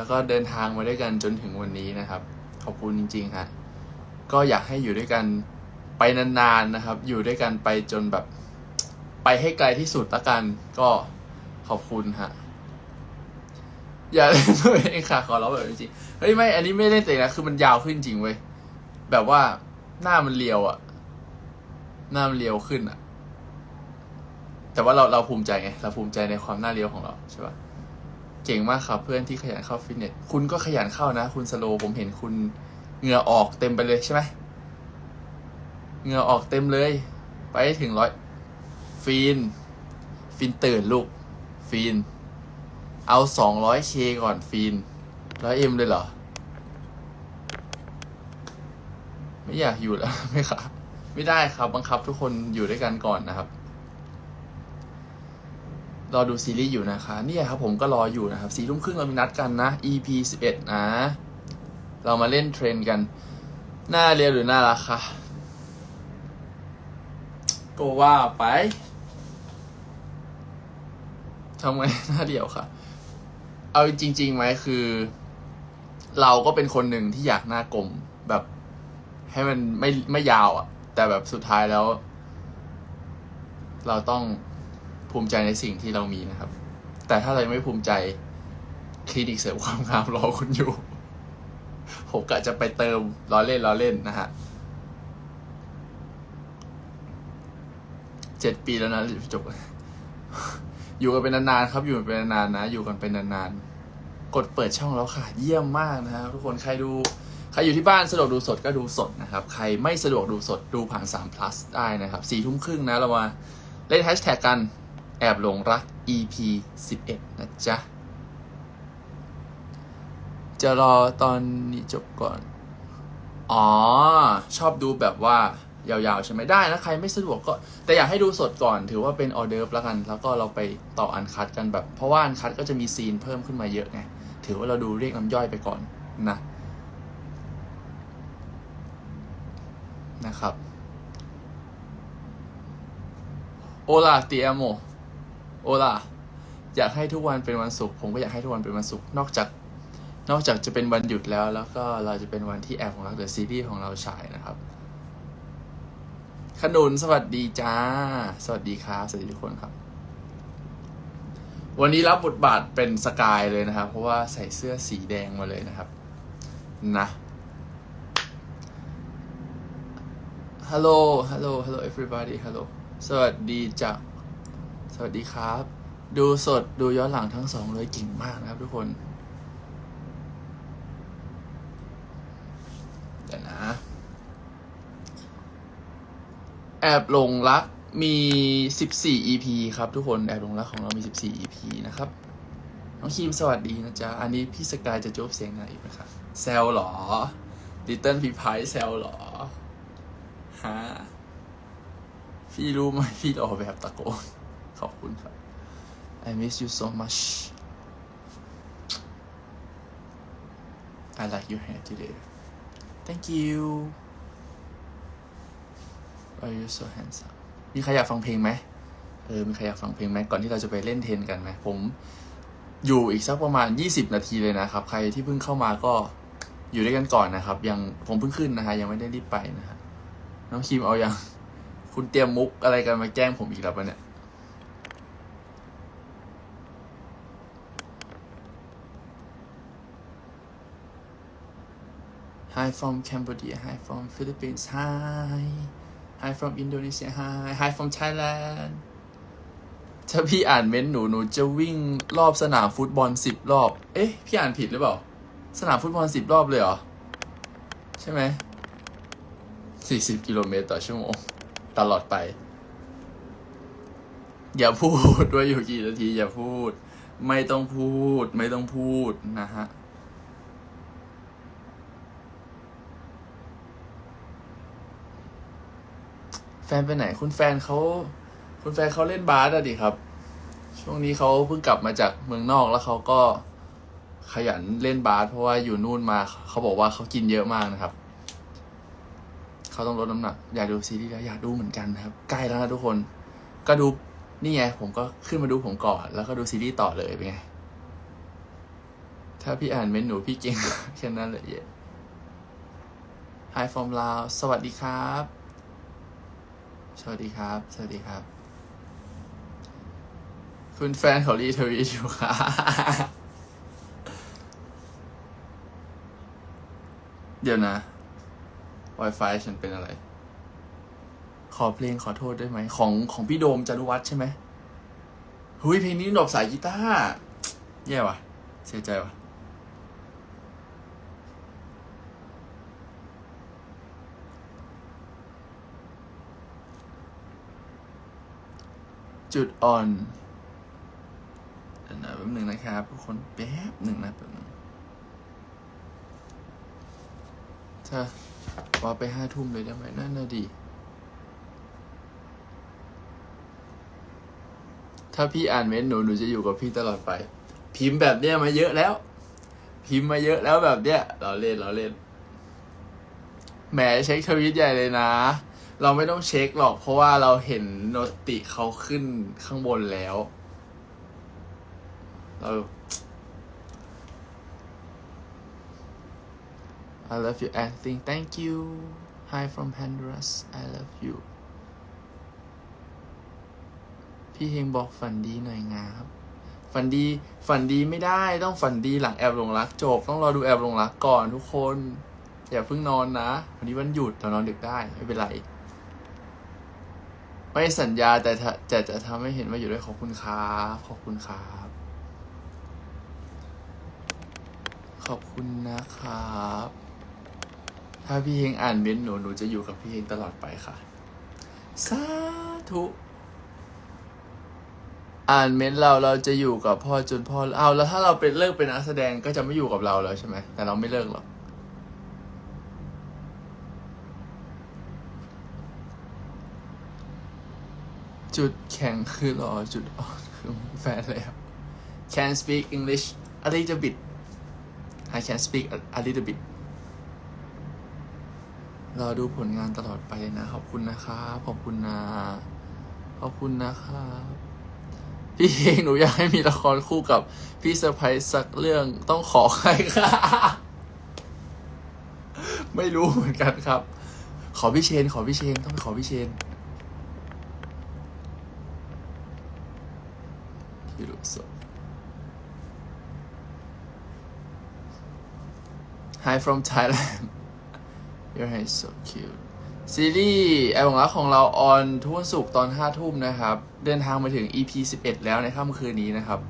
แล้วก็เดินทางมาด้วยกันจนถึงวันนี้นะครับ ขอบคุณจริงๆฮะก็อยากให้อยู่ด้วยกันไปนานๆนะครับ อยู่ด้วยกันไปจนแบบไปให้ไกลที่สุดละกัน ก็ขอบคุณฮะอย่าเล่นตัวเองค่ะ ขอร้องแบบจริงเฮ้ยไม่ อันนี้ไม่เล่นตัวเองนะคือมันยาวขึ้นจริงเว้ยแบบว่าหน้ามันเรียวอะหน้ามันเรียวขึ้นอะแต่ว่าเราเราภูมิใจไงเราภูมิใจในความหน้าเรียวของเราใช่ปะ เก่งมากครับเพื่อนที่ขยันเข้าฟิตเนส คุณก็ขยันเข้านะ คุณสโลผมเห็นคุณเหงื่อออกเต็มไปเลยใช่ไหมเหงื่อออกเต็มเลย ไปถึงร้อยฟีน ฟีนตื่นลูก ฟีน เอาสองร้อยเคก่อนฟีนร้อยเอ็มเลยเหรอ ไม่อยากอยู่แล้วไม่ครับ ไม่ได้ครับบังคับทุกคนอยู่ด้วยกันก่อนนะครับ รอดูซีรีส์อยู่นะคะ เนี่ยครับผมก็รออยู่นะครับสี่ทุ่มครึ่งเรามีนัดกันนะ EP สิบเอ็ดนะ เรามาเล่นเทรนกัน หน้าเรียวหรือหน้ารักคะก็ว่าไปทำไมหน้าเดียวค่ะ เอาจริงๆไหมคือ เราก็เป็นคนหนึ่งที่อยากหน้ากลมแบบ ให้มันไม่ไม่ยาวอะ่ะ แต่แบบสุดท้ายแล้ว เราต้อง ภูมิใจในสิ่งที่เรามีนะครับ แต่ถ้าเราไม่ภูมิใจคลินิกเสริมความงามรอคุณอยู่ผมกะจะไปเติมล้อเล่นล้อเล่นนะฮะเจ็ดปีแล้วนะจบอยู่กันเป็นนานๆครับ อยู่กันเป็นนานๆนะ อยู่กันเป็นนานๆ กดเปิดช่องแล้วค่ะ เยี่ยมมากนะครับทุกคนใครดูใครอยู่ที่บ้านสะดวกดูสดก็ดูสดนะครับ ใครไม่สะดวกดูสดดูผ่าน3 plus ได้นะครับสี่ทุ่มครึ่งนะเรามาเล่นแฮชแท็กกัน แอบหลงรัก EP 11 นะจ๊ะ จะรอตอนนี้จบก่อน อ๋อ ชอบดูแบบว่ายาวๆ ใช่ไหมได้นะ ใครไม่สะดวกก็ แต่อยากให้ดูสดก่อนถือว่าเป็นออเดิร์แล้วกัน แล้วก็เราไปต่ออันคัดกันแบบ เพราะว่าอันคัดก็จะมีซีนเพิ่มขึ้นมาเยอะไง ถือว่าเราดูเรียกน้ำย่อยไปก่อนนะ นะครับโอลาเตีย โอลาอยากให้ทุกวันเป็นวันศุกร์ผมก็อยากให้ทุกวันเป็นวันศุกร์นอกจาก นอกจากจะเป็นวันหยุดแล้ว แล้วก็เราจะเป็นวันที่แอบของเราเดอะซีรีส์ของเราฉายนะครับ ขนุนสวัสดีจ้า สวัสดีครับสวัสดีทุกคนครับ วันนี้รับบทบาทเป็นสกายเลยนะครับ เพราะว่าใส่เสื้อสีแดงมาเลยนะครับ นะฮัลโหลฮัลโหลฮัลโหล everybody ฮัลโหลสวัสดีจ้ะส วัสดีครับ ดูสดดูย้อนหลังทั้งสองเลยเก่งมากนะครับทุกคนเดี๋ยวนะ แอบหลงรักมี 14 EP ครับทุกคน แอบหลงรักของเรามี 14 EP นะครับ น้องคีมสวัสดีนะจ๊ะ อันนี้พี่สกายจะจบเสียงไหนอีกไหมครับแซลหรอลิตเติ้ลพีพายแซลหรอฮะพี่รู้ไหมพี่ออกแบบตะโกน ขอบคุณครับ I miss you so much I like your hair today Thank you Why you so handsome มีใครอยากฟังเพลงไหมเออ มีใครอยากฟังเพลงไหมก่อนที่เราจะไปเล่นเทนกันไหม ผมอยู่อีกสักประมาณ 20 นาทีเลยนะครับ ใครที่เพิ่งเข้ามาก็อยู่ด้วยกันก่อนนะครับ ยังผมเพิ่งขึ้นนะฮะ ยังไม่ได้รีบไปนะฮะ น้องคิมเอายังคุณเตรียมมุกอะไรกันมาแกล้งผมอีกแล้วปะเนี่ย Hi from Cambodia Hi from Philippines Hi Hi from Indonesia Hi Hi from Thailand ถ้าพี่อ่านเม้นต์หนูหนูจะวิ่งรอบสนามฟุตบอลสิบรอบ เอ๊ะ พี่อ่านผิดหรือเปล่า สนามฟุตบอลสิบรอบเลยเหรอ ใช่ไหมสี่สิบกิโลเมตรต่อชั่วโมง ตลอดไป อย่าพูดว่าอยู่กี่นาที อย่าพูด ไม่ต้องพูด ไม่ต้องพูดนะฮะ ฟนไปไหน คุณแฟนเขาคุณแฟนเขาเล่นบาสอะดิครับ ช่วงนี้เขาเพิ่งกลับมาจากเมืองนอกแล้วเขาก็ขยันเล่นบาสเพราะว่าอยู่นู่นมาเขาบอกว่าเขากินเยอะมากนะครับเขาต้องลดน้ำหนักอยากดูซีรีส์แล้วอยากดูเหมือนกันนะครับ ใกล้แล้วนะทุกคน ก็ดูนี่ไงผมก็ขึ้นมาดูผมก่อนแล้วก็ดูซีรีส์ต่อเลยเป็นไงถ้าพี่อ่านเมนหนูพี่เก่งแค่นั้นเลยเย่ Hi from Lao สวัสดีครับ สวัสดีครับ สวัสดีครับ คุณแฟนเขารีทวีตอยู่ค่ะ เดี๋ยวนะ Wi-Fi ฉันเป็นอะไร ขอเพลงขอโทษได้ไหม ของของพี่โดมจารุวัฒน์ใช่ไหม หุยเพลงนี้ดอกสายกีตาร์ แย่ว่ะ เสียใจว่ะ จุดอ่อนเดี๋ยวนะแป๊บหนึ่งนะครับทุกคนแป๊บหนึ่งนะแป๊บหนึ่งถ้าว่าไปห้าทุ่มเลยได้ไหมนั่นน่ะดีถ้าพี่อ่านเม้นหนูหนูจะอยู่กับพี่ตลอดไป พิมพ์แบบเนี้ยมาเยอะแล้ว พิมพ์มาเยอะแล้วแบบเนี้ยเราเล่นเราเล่นแหมเช็คทวิตใหญ่เลยนะ เราไม่ต้องเช็คหรอก เพราะว่าเราเห็นโนติเขาขึ้นข้างบนแล้ว เรา I love you acting thank you hi from Honduras I love you พี่เฮงบอกฝันดีหน่อยงาครับ ฝันดี ฝันดีไม่ได้ต้องฝันดีหลังแอบหลงรักจบ ต้องรอดูแอบหลงรักก่อนทุกคน อย่าเพิ่งนอนนะ วันนี้วันหยุดเรานอนดึกได้ ไม่เป็นไร ไม่สัญญาแต่ถ้าแต่จะทำให้เห็นว่าอยู่ด้วยขอบคุณครับขอบคุณครับ ขอบคุณนะครับ ถ้าพี่เฮงอ่านเม้นต์หนูหนูจะอยู่กับพี่เฮงตลอดไปค่ะสาธุอ่านเม้นต์เราเราจะอยู่กับพ่อจนพ่อเอาแล้วถ้าเราเป็นเลิกเป็นนักแสดงก็จะไม่อยู่กับเราแล้วใช่ไหมแต่เราไม่เลิกหรอก จุดแข็งคือรอจุดอ่อนคือแฟนแล้ว can speak English a little bit I can speak a, a little bit รอดูผลงานตลอดไปนะ ขอบคุณนะครับ ขอบคุณนะ ขอบคุณนะครับพี่เองหนูอยากให้มีละครคู่กับพี่เซอร์ไพรส์สักเรื่องต้องขอใครค่ะ ไม่รู้เหมือนกันครับ ขอพี่เชน ขอพี่เชน ต้องขอพี่เชน พี่รู้สด Hi from Thailand Your hair is so cute ซีรีส์แอลบังรักของเราออนทุกวันศุกร์ตอนห้าทุ่มนะครับ เดินทางมาถึง EP 11 แล้วในค่ำคืนนี้นะครับ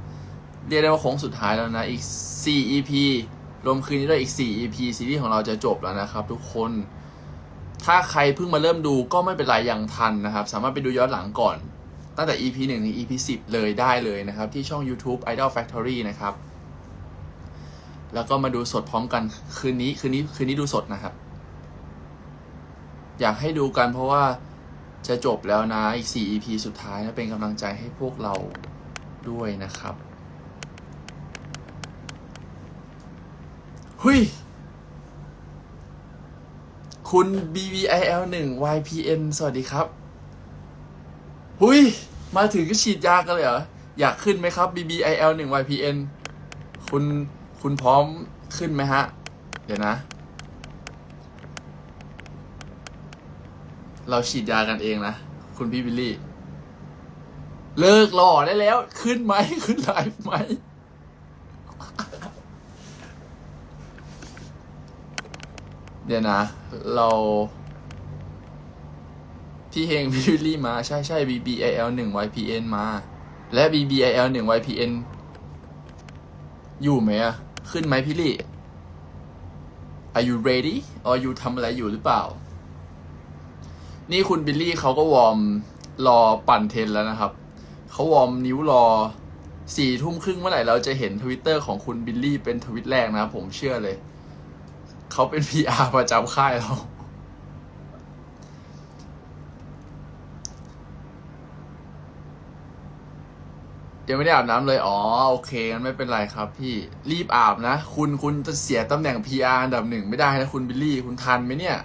เรียกได้ว่าโค้งสุดท้ายแล้วนะ อีก 4 EP รวมคืนนี้ด้วยอีก 4 EP ซีรีส์ของเราจะจบแล้วนะครับ ทุกคน ถ้าใครเพิ่งมาเริ่มดูก็ไม่เป็นไรยังทันนะครับ สามารถไปดูย้อนหลังก่อน ตั้งแต่ EP 1 ถึง EP 10 เลยได้เลยนะครับ ที่ช่อง YouTube Idol Factory นะครับ แล้วก็มาดูสดพร้อมกัน คืนนี้คืนนี้คืนนี้ดูสดนะครับ อยากให้ดูกันเพราะว่าจะจบแล้วนะ อีก 4 EP สุดท้ายนะเป็นกำลังใจให้พวกเราด้วยนะครับหุยคุณ BBIL 1 YPN สวัสดีครับ หุยมาถึงก็ฉีดยากันเลยเหรอ อยากขึ้นไหมครับ BBIL 1 YPN คุณ คุณพร้อมขึ้นไหมฮะ เดี๋ยวนะ เราฉีดยากันเองนะ คุณพี่บิลลี่ เลิกหล่อได้แล้ว ขึ้นไหม ขึ้นไลฟ์ไหมเดี๋ยวนะ เรา พี่เฮงพี่วิลลี่มา ใช่ใช่ BBIL 1 YPN มา และ BBIL 1 YPN อยู่ไหมอะ ขึ้นไหมพี่ลี่ Are you ready or you ทำอะไรอยู่หรือเปล่า นี่คุณบิลลี่เขาก็วอร์มรอปั่นเทนแล้วนะครับ เขาวอร์มนิ้วรอสี่ทุ่มครึ่งเมื่อไหร่เราจะเห็นทวิตเตอร์ของคุณบิลลี่เป็นทวิตแรกนะผมเชื่อเลย เขาเป็น PR ประจำค่ายเรา ยังไม่ได้อาบน้ำเลย อ๋อ โอเคงั้นไม่เป็นไรครับพี่ รีบอาบนะ คุณคุณจะเสียตำแหน่ง PR อันดับหนึ่งไม่ได้นะคุณบิลลี่ คุณทันไหมเนี่ย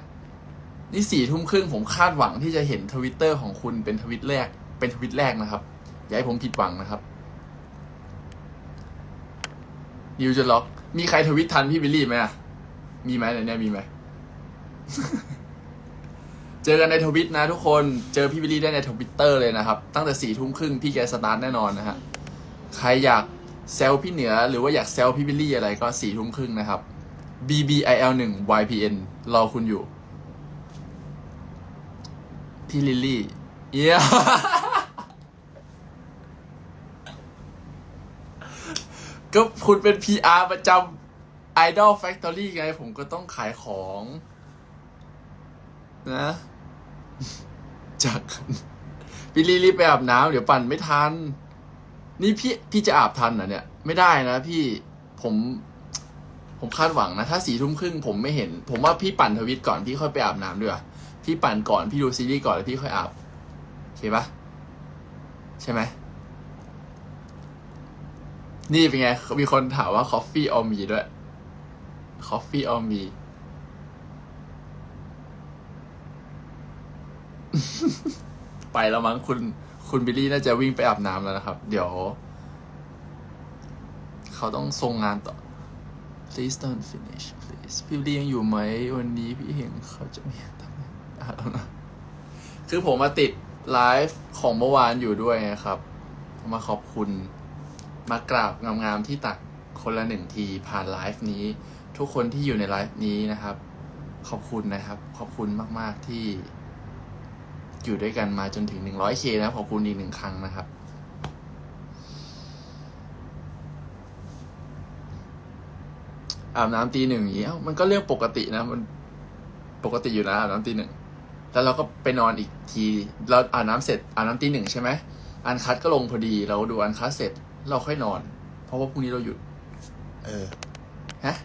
นี่สี่ทุ่มครึ่งผมคาดหวังที่จะเห็นทวิตเตอร์ของคุณเป็นทวิตแรก เป็นทวิตแรกนะครับ อย่าให้ผมผิดหวังนะครับ นิวจะล็อก มีใครทวิตทันพี่บิลลี่ไหมอะมีไหมในเนี้ยมีไหม เจอกันในทวิตนะทุกคน เจอพี่บิลลี่ได้ในทวิตเตอร์เลยนะครับ ตั้งแต่สี่ทุ่มครึ่งพี่แกสตาร์ทแน่นอนนะฮะ ใครอยากแซลพี่เหนือหรือว่าอยากแซลพี่บิลลี่อะไรก็สี่ทุ่มครึ่งนะครับ BBIL 1 YPN รอคุณอยู่ พี่ลิลลี่เยี่ยก็คุณเป็น PR ประจำ Idol Factory ไง ผมก็ต้องขายของ นะ จากพี่ลีรีบไปอาบน้ำเดี๋ยวปั่นไม่ทัน นี่พี่พี่จะอาบทันเหรอเนี่ย ไม่ได้นะพี่ผมผมคาดหวังนะ ถ้าสี่ทุ่มครึ่งผมไม่เห็น ผมว่าพี่ปั่นทวิตก่อนพี่ค่อยไปอาบน้ำด้วยพี่ปั่นก่อนพี่ดูซีรีส์ก่อนแล้วพี่ค่อยอาบโอเคปะใช่ไหมนี่เป็นไง มีคนถามว่า coffee or me ด้วย coffee or me ไปแล้วมั้งคุณคุณบิลลี่น่าจะวิ่งไปอาบน้ำแล้วนะครับ เดี๋ยว เขาต้องส่งงานต่อ please don't finish please พี่บิลลี่ยังอยู่ไหมวันนี้พี่เห็นเขาจะม่ทำอะแล้วนะคือผมมาติดไลฟ์ของเมื่อวานอยู่ด้วยนะครับ มาขอบคุณมากราบงามๆที่ตักคนละหนึ่งทีผ่านไลฟ์นี้ ทุกคนที่อยู่ในไลฟ์นี้นะครับ ขอบคุณนะครับ ขอบคุณมากๆที่ อยู่ด้วยกันมาจนถึง 100k นะขอบคุณอีกหนึ่งครั้งนะครับ อาบน้ำตีหนึ่งอย่างเงี้ยมันก็เรื่องปกตินะ มันปกติอยู่นะอาบน้ำตีหนึ่งแล้วเราก็ไปนอนอีกที เราอาบน้ำเสร็จอาบน้ำตีหนึ่งใช่ไหมอันคัดก็ลงพอดี เราดูอันคัดเสร็จ เราค่อยนอน เพราะว่าพรุ่งนี้เราหยุด เออฮะ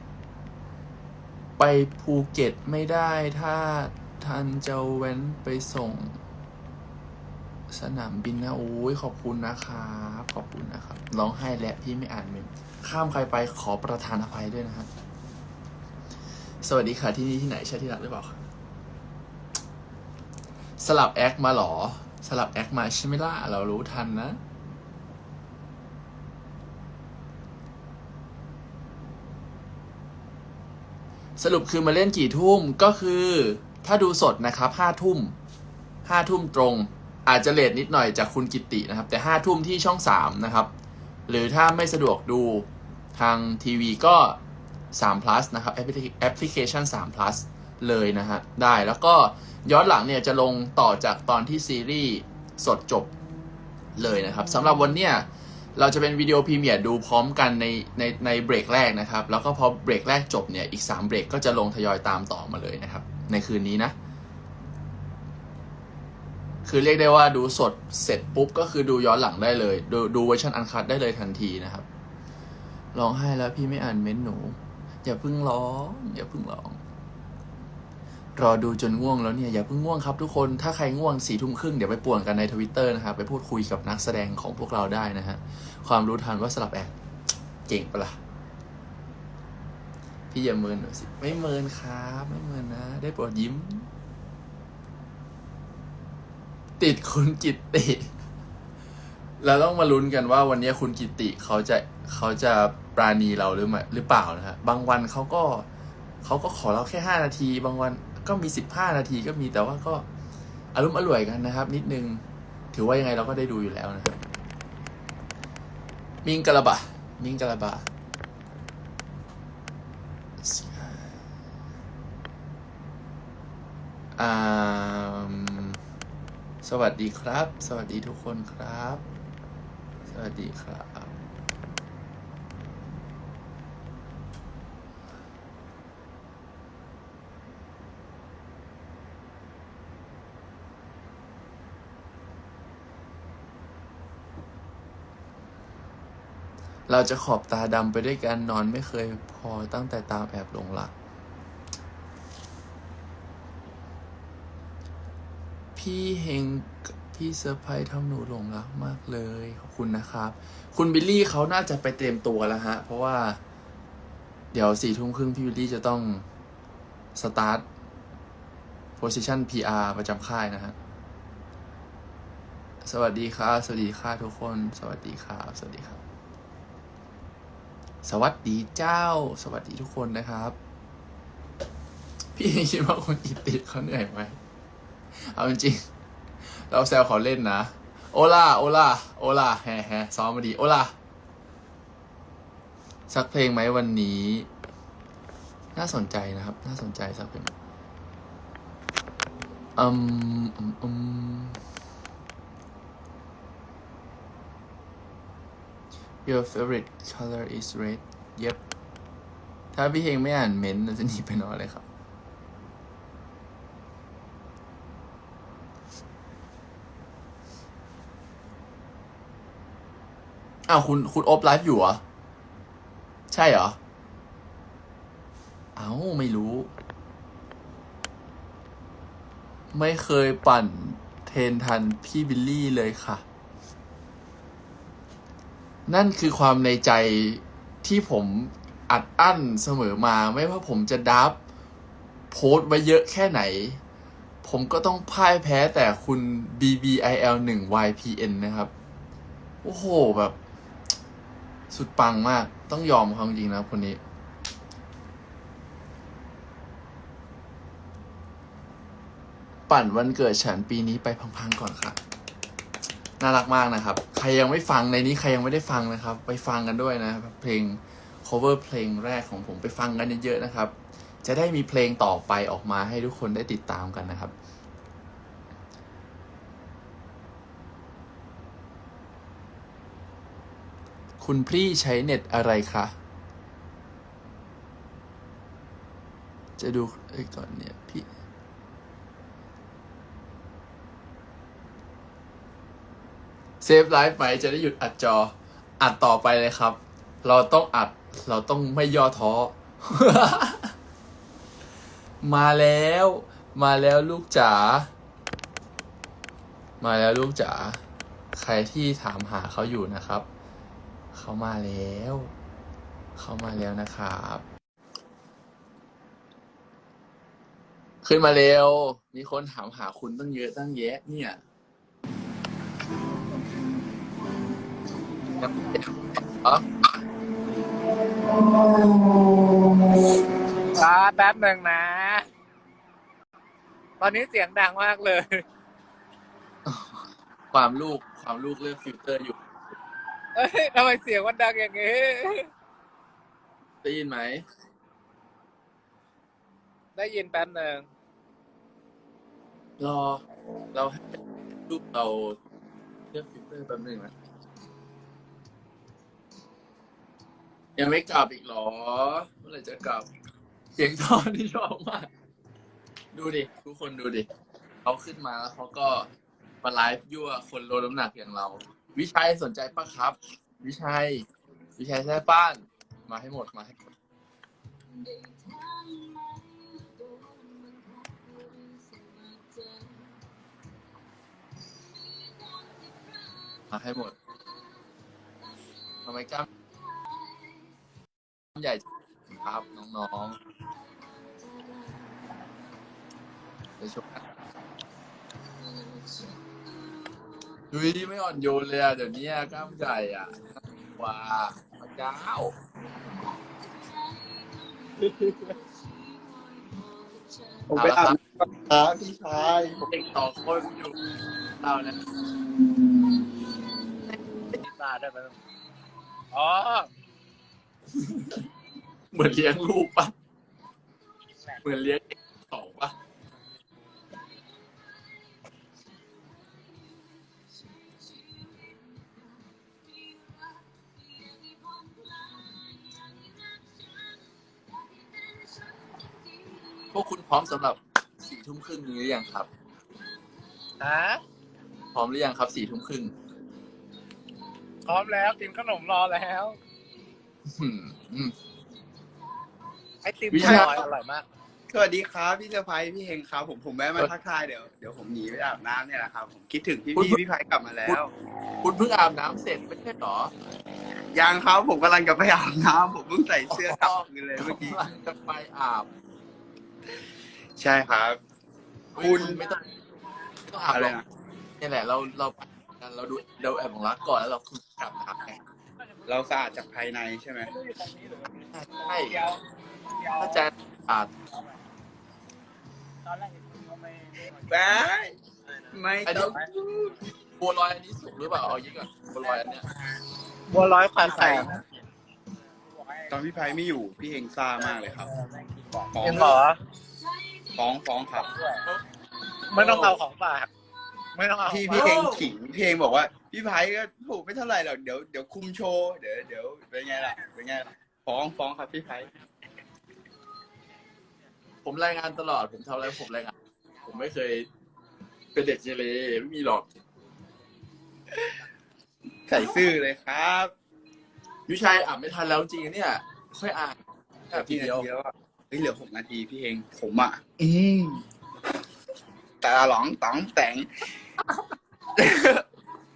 ไปภูเก็ตไม่ได้ถ้าท่านจะแว้นไปส่ง สนามบินนะโอ้ยขอบคุณนะครับขอบคุณนะครับร้องไห้และพี่ไม่อ่านเมนข้ามใครไปขอประทานอภัยด้วยนะครับสวัสดีค่ะที่นี่ที่ไหนใช่ที่รักหรือเปล่าสลับแอคมาหรอ สลับแอคมาใช่ไหมล่ะเรารู้ทันนะสรุปคือมาเล่นกี่ทุ่มก็คือ ถ้าดูสดนะครับห้าทุ่มห้าทุ่มตรง อาจจะเลทนิดหน่อยจากคุณกิตินะครับ แต่ห้าทุ่มที่ช่องสามนะครับ หรือถ้าไม่สะดวกดูทางทีวีก็3 plus นะครับแอปพลิแอปพลิเคชัน3 plus เลยนะฮะ ได้แล้วก็ย้อนหลังเนี่ยจะลงต่อจากตอนที่ซีรีส์สดจบเลยนะครับสำหรับวันเนี้ยเราจะเป็นวิดีโอพรีเมียร์ดูพร้อมกันในในในเบรกแรกนะครับ แล้วก็พอเบรกแรกจบเนี่ย อีก 3 เบรกก็จะลงทยอยตามต่อมาเลยนะครับ ในคืนนี้นะ คือเรียกได้ว่าดูสดเสร็จปุ๊บก็คือดูย้อนหลังได้เลย ดูดูเวอร์ชันอันคัดได้เลยทันทีนะครับร้องไห้แล้วพี่ไม่อ่านเม้นหนู อย่าเพิ่งร้องอย่าเพิ่งร้อง รอดูจนง่วงแล้วเนี่ยอย่าเพิ่งง่วงครับทุกคนถ้าใครง่วงสี่ทุ่มครึ่งเดี๋ยวไปป่วนกันในทวิตเตอร์นะครับไปพูดคุยกับนักแสดงของพวกเราได้นะฮะความรู้ทันว่าสลับแอคเก่งปะล่ะพี่อย่าเมินหน่อยสิ ไม่เมินครับ ไม่เมินนะ ได้โปรดยิ้ม ติดคุณกิตติ เราต้องมาลุ้นกันว่าวันนี้คุณกิตติเขาจะเขาจะปราณีเราหรือไม่หรือเปล่านะฮะบางวันเขาก็เขาก็ขอเราแค่ห้านาที บางวันก็มีสิบห้านาทีก็มีแต่ว่าก็อารมณ์อร่วยกันนะครับ นิดนึง ถือว่ายังไงเราก็ได้ดูอยู่แล้วนะครับมิงกะละบะมิงกะละบะอ่า สวัสดีครับ สวัสดีทุกคนครับ สวัสดีครับ เราจะขอบตาดำไปด้วยกันนอนไม่เคยพอตั้งแต่ตาแอบหลงหลัก พี่เฮงพี่เซอร์ไพรส์ทำหนูหลงรักมากเลย ขอบคุณนะครับ คุณบิลลี่เขาน่าจะไปเตรียมตัวแล้วฮะ เพราะว่า เดี๋ยวสี่ทุ่มครึ่งพี่บิลลี่จะต้องสตาร์ทโพสิชัน PR ประจำค่ายนะฮะ สวัสดีครับ สวัสดีค่ะทุกคน สวัสดีครับ สวัสดีครับ สวัสดีเจ้า สวัสดีทุกคนนะครับ พี่คิดว่าคนอิติเขาเหนื่อยไหม เอาจริงๆเราแซวเขาเล่นนะโอลาโอลาโอลาแฮแฮซ้อมมาดีโอลาสักเพลงไหมวันนี้ น่าสนใจนะครับ น่าสนใจสักเพลงอืมอืมอืม Your favorite color is red Yep ถ้าพี่เฮงไม่อ่านเม้นต์เราจะหนีไปนอนเลยครับ อ้าวคุณคุณอบไลฟ์อยู่เหรอ ใช่เหรอ เอ้าไม่รู้ ไม่เคยปั่นเทนทันพี่บิลลี่เลยค่ะ นั่นคือความในใจที่ผมอัดอั้นเสมอมาไม่ว่าผมจะดับโพสต์ไว้เยอะแค่ไหน ผมก็ต้องพ่ายแพ้แต่คุณ BBIL 1 YPN นะครับ โอ้โห แบบ สุดปังมาก ต้องยอมเขาจริงนะคนนี้ ปั่นวันเกิดฉันปีนี้ไปพังๆก่อนครับน่ารักมากนะครับ ใครยังไม่ฟังในนี้ใครยังไม่ได้ฟังนะครับ ไปฟังกันด้วยนะเพลง cover เพลงแรกของผมไปฟังกันเยอะๆนะครับ จะได้มีเพลงต่อไปออกมาให้ทุกคนได้ติดตามกันนะครับ คุณพี่ใช้เน็ตอะไรคะ จะดูเอ้ก่อนเนี่ย พี่เซฟไลฟ์ไหมจะได้หยุดอัดจอ อัดต่อไปเลยครับ เราต้องอัด เราต้องไม่ย่อท้อ มาแล้ว มาแล้วลูกจ๋า มาแล้วลูกจ๋า ใครที่ถามหาเขาอยู่นะครับ เขามาแล้ว เขามาแล้วนะครับ ขึ้นมาเร็ว มีคนถามหาคุณตั้งเยอะตั้งแยะเนี่ยอ๋อช้าแป๊บหนึ่งนะ ตอนนี้เสียงดังมากเลย ความลูกความลูกเลือกฟิลเตอร์อยู่ อ้ยทำไมเสียงมันดังอย่างงี้ ได้ยินไหม ได้ยินแป๊บหนึ่งรอ เราให้ลูกเราเลือกฟิลเตอร์แป๊บหนึงนะยังไม่กลับอีกเหรอ เมื่อไหร่จะกลับ เสียงท่อนี่ชอบมาก ดูดิ ทุกคนดูดิ เขาขึ้นมาแล้วเขาก็มาไลฟ์ยั่วคนลดน้ำหนักอย่างเรา วิชัยสนใจปะครับ วิชัย วิชัยแท้ป้าน มาให้หมดมาให้หมดมาให้หมดทำไมกล้ามใหญ่ครับน้องๆไปชมกัน ดูดิไม่อ่อนโยนเลยอะเดี๋ยวนี้กล้ามใหญ่อะว้าพระเจ้าผมไปอาบน้ำก่อนครับพี่ชาย เด็กต่อคนอยู่เราเนะตาได้ไหมอ๋อ เหมือนเลี้ยงลูกปะเหมือนเลี้ยง พวกคุณพร้อมสำหรับสี่ทุ่มครึ่งนี้หรือยังครับ ฮะพร้อมหรือยังครับสี่ทุ่มครึ่งพร้อมแล้วกินขนมรอแล้ว อืมอืม ไอติมวิอชา ร่อยอร่อยมาก สวัสดีครับพี่เซอร์ไพรส์พี่เฮงครับผมผมแวะมาทักทายเดี๋ยวเดี๋ยวผมหนีไปอาบน้ำเนี่ยแหละครับผมคิดถึงพี่พี่พี่ไพกลับมาแล้ว คุณเพิ่งอาบน้ำเสร็จไม่ใช่หรอยังครับผมกำลังจะไปอาบน้ำผมเพิ่งใส่เสื้อกลับคืนเลยเมื่อกี้ กำลังจะไปอาบ ใช่ครับ คุณ ไม่ต้องไม่ต้องอาบอะหไรรอกนะนี่แหละ เราเราไปกันเราดูเราแอบของรักก่อนแล้วเราคือกลับน้ำไงเราสะอาดจากภายในใช่ไหมใช่ถ้าจะอาจแบ๊ไม่อันต้นี้องบัวลอยอันนี้สุกหรือเปล่าเอายี่ก่อนบัวลอยอันเนี้ยบัวร้อยควายแตก ตอนพี่ไพไม่อยู่พี่เฮงซ่ามากเลยครับฟ้องยังเหรอฟ้องฟ้องครับไม่ต้องเอาของฝากไม่ต้องเอาของพี่ฝากพี่เฮงขิงพี่เฮงบอกว่า พี่ไพก็ถูกไม่เท่าไหร่หรอกเดี๋ยวเดี๋ยวคุมโชว์เดี๋ยวเดี๋ยวเป็นไงล่ะเป็นไงล่ะฟ้องฟ้องครับพี่ไพผมรายงานตลอดผมทำอะไรผมรายงาน ผมไม่เคยเป็นเด็กเกเรไม่มีหรอกใส่ซื่อเลยครับ วิชัยอ่านไม่ทันแล้วจริงๆเนี่ย ค่อยอ่านแค่ทีพี่นาเดียวทีแล้วอะเฮ้ยเหลือหกนาทีพี่เฮงผมอะ อืมแต่หลองต๋องแต่ง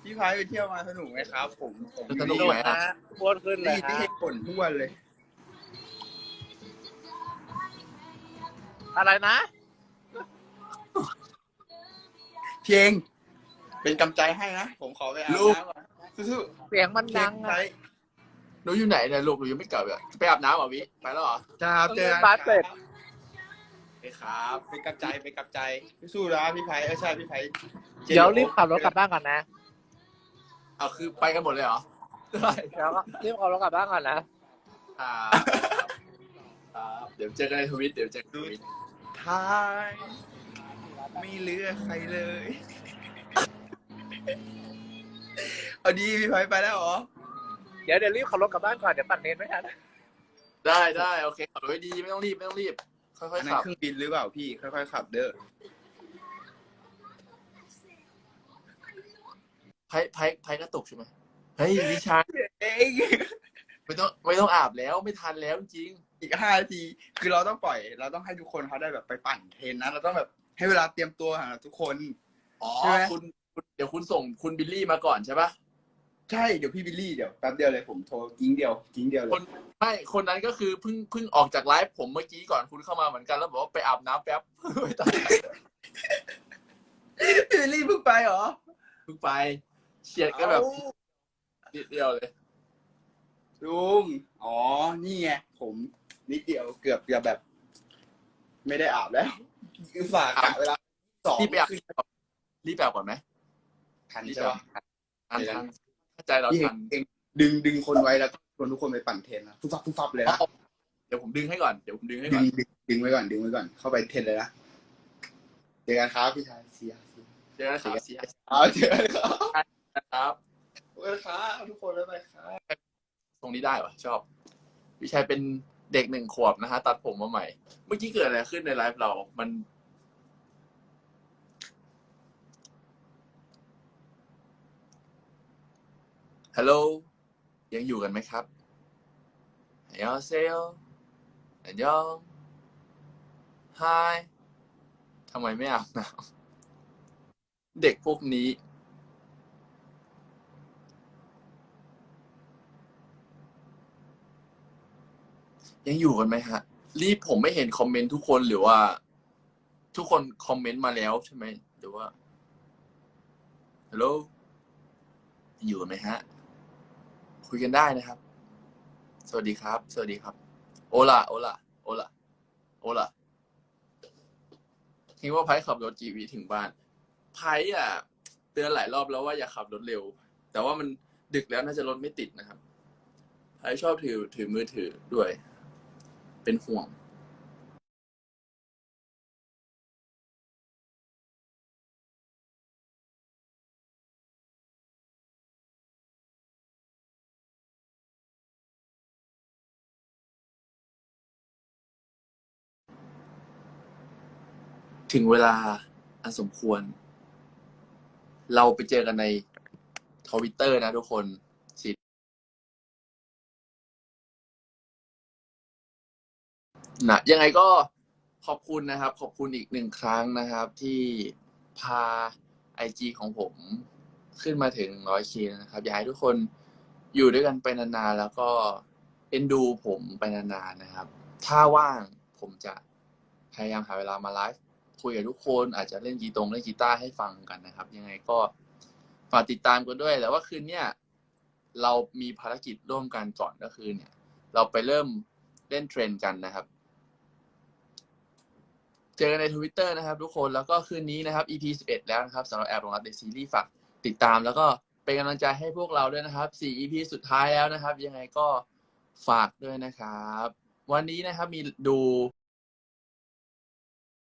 พี่ไพไปเที่ยวมาสนุกไหมครับ ผมผมอยู่สนุกนี่ไหม นะอ้วนขึ้นเลยนี่พี่ฮะเฮงบ่นทุกวันเลย อะไรนะพี่เองเป็นกำใจให้นะ ผมขอไปอาบลูก น้ำก่อนสู้เสียงมันๆดังไอะ หนูอยู่ไหนเนี่ยลูกหนูยังไม่กลับอะไปอาบน้ำเหรอวิไปแล้วเหรอครับเจอกันบาสเสร็จไปครับเป็นกำใจเป็นกำใจสู้ๆนะพี่ไพเออใช่พี่ไพเดี๋ยวรีบขับรถกลับบ้านก่อนนะเอาคือไปกันหมดเลยเหรอได้เดี๋ยวรีบขับรถกลับบ้านก่อนนะครับครับเดี๋ยวเจอกันในทวิตเดี๋ยวเจอกันในทวิตท้ายไม่เหลือใครเลย เอาดีพี่ไพไปแล้วเหรอ เดี๋ยวเดี๋ยวรีบขับรถกลับบ้านก่อนเดี๋ยวปั่นเนนไม่ทันได้ได้โอเคขับรถให้ดีไม่ต้องรีบไม่ต้องรีบ ค่อยอันๆนั้นขับ เครื่องบินหรือเปล่าพี่ค่อยๆขับเด้อไพ่ไพ่ไพ่กระตุกใช่ไหมเฮ้ยวิชัยเอ้ยไม่ต้องไม่ต้องอาบแล้วไม่ทันแล้วจริงอีกห้านาทีคือเราต้องปล่อย เราต้องให้ทุกคนเขาได้แบบไปปั่นเทรนนะเราต้องแบบให้เวลาเตรียมตัวหาทุกคน อ๋อใช่ไหม คุณคุณเดี๋ยวคุณส่งคุณบิลลี่มาก่อนใช่ปะ ใช่เดี๋ยวพี่บิลลี่เดี๋ยวแป๊บเดียวเลยผมโทรกิ้งเดียวกิ้งเดียวเลคยนไม่คนนั้นก็คือเพิ่งเพิ่งออกจากไลฟ์ผมเมื่อกี้ก่อนคุณเข้ามาเหมือนกันแล้วบอกว่าไปอาบน้ำแป๊บ ไม่ต้องพี่บิลลี่เพิ่งไปเหรอเพิ่งไปเฉียดก็แบบนิดเดียวเลย ลุงอ๋อนี่ไงผมนิดเดียวเกือบจะแบบ ไม่ได้อาบแล้วคือฝากกะเวลาสองรีบไปอาบ คือรีบไปอาบก่อนไหมทันรีบใช่ไปปะอาบทันทันถ้า ใจเราพี่ทันเองดึงดึงคนไว้แล้วก็ชวนทุกคนไปปั่นเทรนนะฟุบฟับฟุบฟับเลยนะเดี๋ยวผมดึงให้ก่อน เดี๋ยวผมดึงให้ดึก่องนดึงดึงไว้ก่อนดึงไว้ก่อนเข้าไปเทรนเลยนะเจอกันครับพี่ชายเสียเสียเจอกันครับเสียเอาเจอกันครับครับ เจอกันครับทุกคนบ๊ายบายครับ ตรงนี้ได้ปะชอบวิชัยเป็นเด็กหนึ่งขวบนะฮะ ตัดผมมาใหม่ เมื่อกี้เกิดอะไรขึ้นในไลฟ์เรา มัน ฮัลโหลยังอยู่กันไหมครับอันยองเซลอันยองไฮทำไมไม่อาบน้ำเด็กพวกนี้ ยังอยู่กันไหมฮะ รีบผมไม่เห็นคอมเมนต์ทุกคนหรือว่า ทุกคนคอมเมนต์มาแล้วใช่ไหมหรือว่าฮัลโหลอยู่กันไหมฮะ คุยกันได้นะครับ สวัสดีครับ สวัสดีครับ โอล่าโอล่าโอล่าโอล่าคิดว่าไพ่ขับรถกีวีถึงบ้านไพ่อะ เตือนหลายรอบแล้วว่าอย่าขับรถเร็ว แต่ว่ามันดึกแล้วน่าจะรถไม่ติดนะครับไพ่ชอบถือถือมือถือด้วย เป็นห่วง ถึงเวลาอันสมควร เราไปเจอกันในทวิตเตอร์นะทุกคนสินะยังไงก็ขอบคุณนะครับ ขอบคุณอีกหนึ่งครั้งนะครับ ที่พาไอจีของผมขึ้นมาถึงร้อยเคนะครับ อยากให้ทุกคนอยู่ด้วยกันไปนานๆ แล้วก็เอ็นดูผมไปนานๆนะครับ ถ้าว่างผมจะพยายามหาเวลามาไลฟ์ คุยกับทุกคน อาจจะเล่นกีตงเล่นกีตาร์ให้ฟังกันนะครับ ยังไงก็ฝากติดตามกันด้วย แต่ว่าคืนเนี้ยเรามีภารกิจร่วมกันก่อนก็คือเนี่ย เราไปเริ่มเล่นเทรนกันนะครับ เจอกันในทวิตเตอร์นะครับ ทุกคนแล้วก็คืนนี้นะครับ EP 11 แล้วนะครับสำหรับแอบลงรับในซีรีส์ฝากติดตามแล้วก็เป็นกำลังใจให้พวกเราด้วยนะครับ 4 EP สุดท้ายแล้วนะครับ ยังไงก็ฝากด้วยนะครับ วันนี้นะครับมีดู